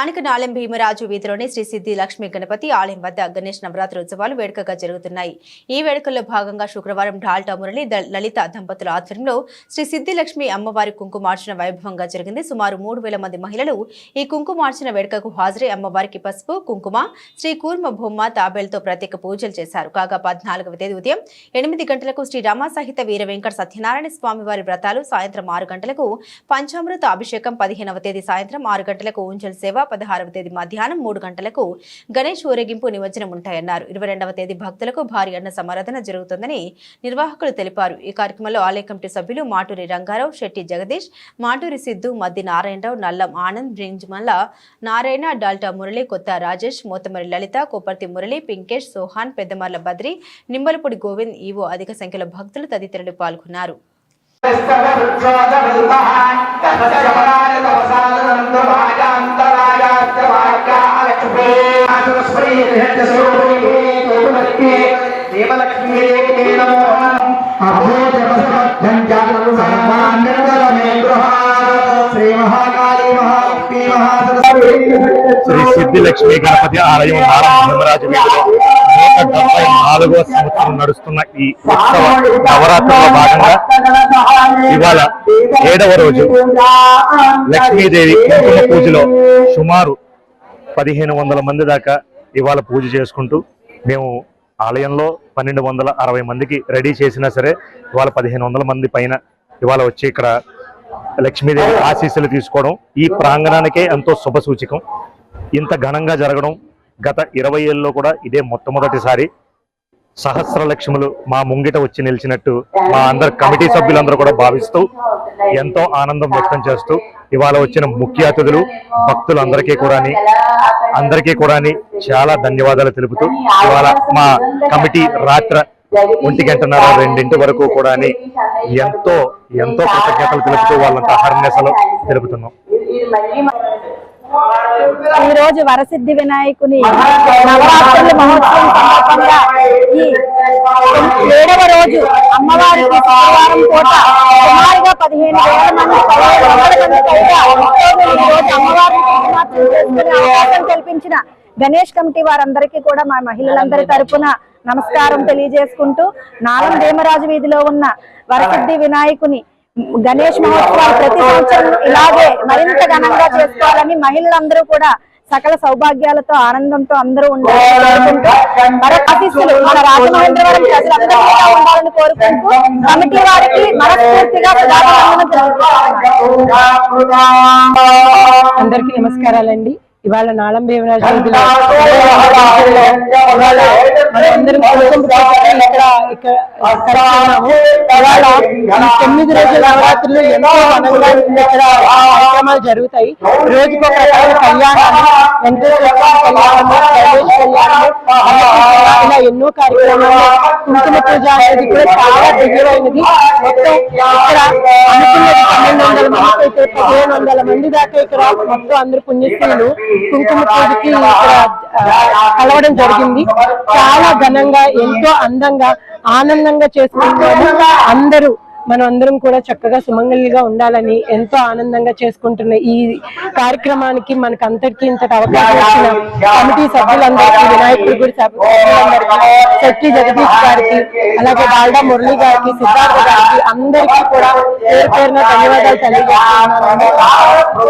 స్థానిక నాలెం భీమరాజు వీధిలోని శ్రీ సిద్ధి లక్ష్మీ గణపతి ఆలయం వద్ద గణేష్ నవరాత్రి ఉత్సవాలు వేడుకగా జరుగుతున్నాయి. ఈ వేడుకల్లో భాగంగా శుక్రవారం ఢాల్టా మురళి లలిత దంపతుల ఆధ్వర్యంలో శ్రీ సిద్ధి లక్ష్మి అమ్మవారి కుంకుమార్చన వైభవంగా జరిగింది. సుమారు మూడు వేల మంది మహిళలు ఈ కుంకుమార్చన వేడుకకు హాజరై అమ్మవారికి పసుపు కుంకుమ శ్రీ కూర్మ బొమ్మ తాబేలతో ప్రత్యేక పూజలు చేశారు. కాగా పద్నాలుగవ తేదీ ఉదయం ఎనిమిది గంటలకు శ్రీ రమా వీర వెంకట సత్యనారాయణ స్వామి వారి వ్రతాలు సాయంత్రం ఆరు గంటలకు పంచామృత అభిషేకం పదిహేనవ తేదీ సాయంత్రం ఆరు గంటలకు ఊంజల్ సేవ పదహారవ తేదీ మధ్యాహ్నం మూడు గంటలకు గణేష్ ఊరేగింపు నిమజ్జనం ఉంటాయన్నారు. ఇరవై రెండవ తేదీ భక్తులకు భారీ అన్న సమారాధన జరుగుతుందని నిర్వాహకులు తెలిపారు. ఈ కార్యక్రమంలో ఆలయ కమిటీ సభ్యులు మాటూరి రంగారావు శెట్టి జగదీష్ మాటూరి సిద్ధు మద్ది నారాయణరావు నల్లం ఆనంద్ బ్రింజ్మల్ల నారాయణ డాల్టా మురళి కొత్త రాజేష్ మోతమరి లలిత కొప్పర్తి మురళి పింకేష్ సోహాన్ పెద్దమర్ల బద్రి నిమ్మలపూడి గోవింద్ ఈవో అధిక సంఖ్యలో భక్తులు తదితరులు పాల్గొన్నారు. శ్రీ సిద్ధి లక్ష్మీ గణపతి ఆలయం నారాయణరాజు వీధిలో నూట డెబ్బై నాలుగో సంవత్సరం నడుస్తున్న ఈ ఉత్సవ నవరాత్రుల భాగంగా ఇవాళ ఏడవ రోజు లక్ష్మీదేవి కుంకుమ పూజలో సుమారు పదిహేను వందల మంది దాకా ఇవాళ పూజ చేసుకుంటూ మేము ఆలయంలో పన్నెండు వందల అరవై మందికి రెడీ చేసినా సరే ఇవాళ పదిహేను వందల మంది పైన ఇవాళ వచ్చి ఇక్కడ లక్ష్మీదేవి ఆశీస్సులు తీసుకోవడం ఈ ప్రాంగణానికే ఎంతో శుభ సూచకం. ఇంత ఘనంగా జరగడం గత ఇరవై ఏళ్ళలో కూడా ఇదే మొట్టమొదటిసారి. సహస్ర లక్ష్ములు మా ముంగిట వచ్చి నిలిచినట్టు మా అందరు కమిటీ సభ్యులందరూ కూడా భావిస్తూ ఎంతో ఆనందం వ్యక్తం చేస్తూ ఇవాళ వచ్చిన ముఖ్య అతిథులు భక్తులందరికీ కూడా అందరికీ కూడా చాలా ధన్యవాదాలు తెలుపుతూ ఇవాళ మా కమిటీ రాత్ర ఒంటి గంటన్నర రెండింటి వరకు కూడా ఎంతో ఎంతో కృతజ్ఞతలు తెలుపుతూ వాళ్ళంతా హర్నెసలు తెలుపుతున్నాం. ఈ రోజు వరసిద్ధి వినాయకుని నవరాత్రుల మహోత్సవం సందర్భంగా ఈ ఏడవ రోజు అమ్మవారికి శుక్రవారం పూట సుమారుగా పదిహేను వేల మంది పదిహేను వందల మంది పైగా రోజు అమ్మవారిని చేసుకునే అవకాశం కల్పించిన గణేష్ కమిటీ వారందరికీ కూడా మా మహిళలందరి తరపున నమస్కారం తెలియజేసుకుంటూ నాలం భీమరాజు వీధిలో ఉన్న వరసిద్ధి వినాయకుని గణేష్ మహోత్సవాలు ప్రతి సంవత్సరం ఇలాగే మరింత ఘనంగా చేసుకోవాలని మహిళలందరూ కూడా సకల సౌభాగ్యాలతో ఆనందంతో అందరూ ఉండాలని కోరుకుంటూ మరొక ఆశీస్సులు మన రాజమహేంద్రవరం ప్రజలందరూ కూడా ఉండాలని కోరుకుంటూ కమిటీ వారికి మనస్ఫూర్తిగా అందరికీ నమస్కారాలండి. ఇవాళ భీమరాజు ఇవాళ మనందరం కుంకుమ పూజకి ఇక్కడ ఇక్కడ ఇక్కడ ఉన్నాము. ఇవాళ ఈ తొమ్మిది రోజుల నవరాత్రులు ఎంతో ఘనంగా ఇక్కడ కార్యక్రమాలు జరుగుతాయి. రోజుకు ఒక కళ్యాణాలు వెంకటేశ్వర కళ్యాణము గణేష్ కళ్యాణము ఇలా ఎన్నో కార్యక్రమాలు. కుంకుమ పూజ అనేది కూడా చాలా దగ్గరైనది మొత్తం ఇక్కడ అనుకున్నది పన్నెండు వందల మంది అయితే పదిహేను వందల మంది దాకా ఇక్కడ మొత్తం అందరు పుణ్యస్త్రీలు కుంకుమ పూజకి ఇక్కడ కలవడం జరిగింది. చాలా ఘనంగా ఎంతో అందంగా ఆనందంగా చేసుకుంటారు అందరూ మనం అందరం కూడా చక్కగా సుమంగళిగా ఉండాలని ఎంతో ఆనందంగా చేసుకుంటున్న ఈ కార్యక్రమానికి మనకు అంతటికి ఇంతటి అవకాశం కమిటీ సభ్యులందరికీ వినాయకుడి గుడి సభ్యులందరికీ శెట్టి జగదీష్ గారికి అలాగే బాల్డా మురళి గారికి సిద్ధార్థ గారికి అందరికీ కూడా పేరు పేరున ధన్యవాదాలు తెలియజేస్తున్నాను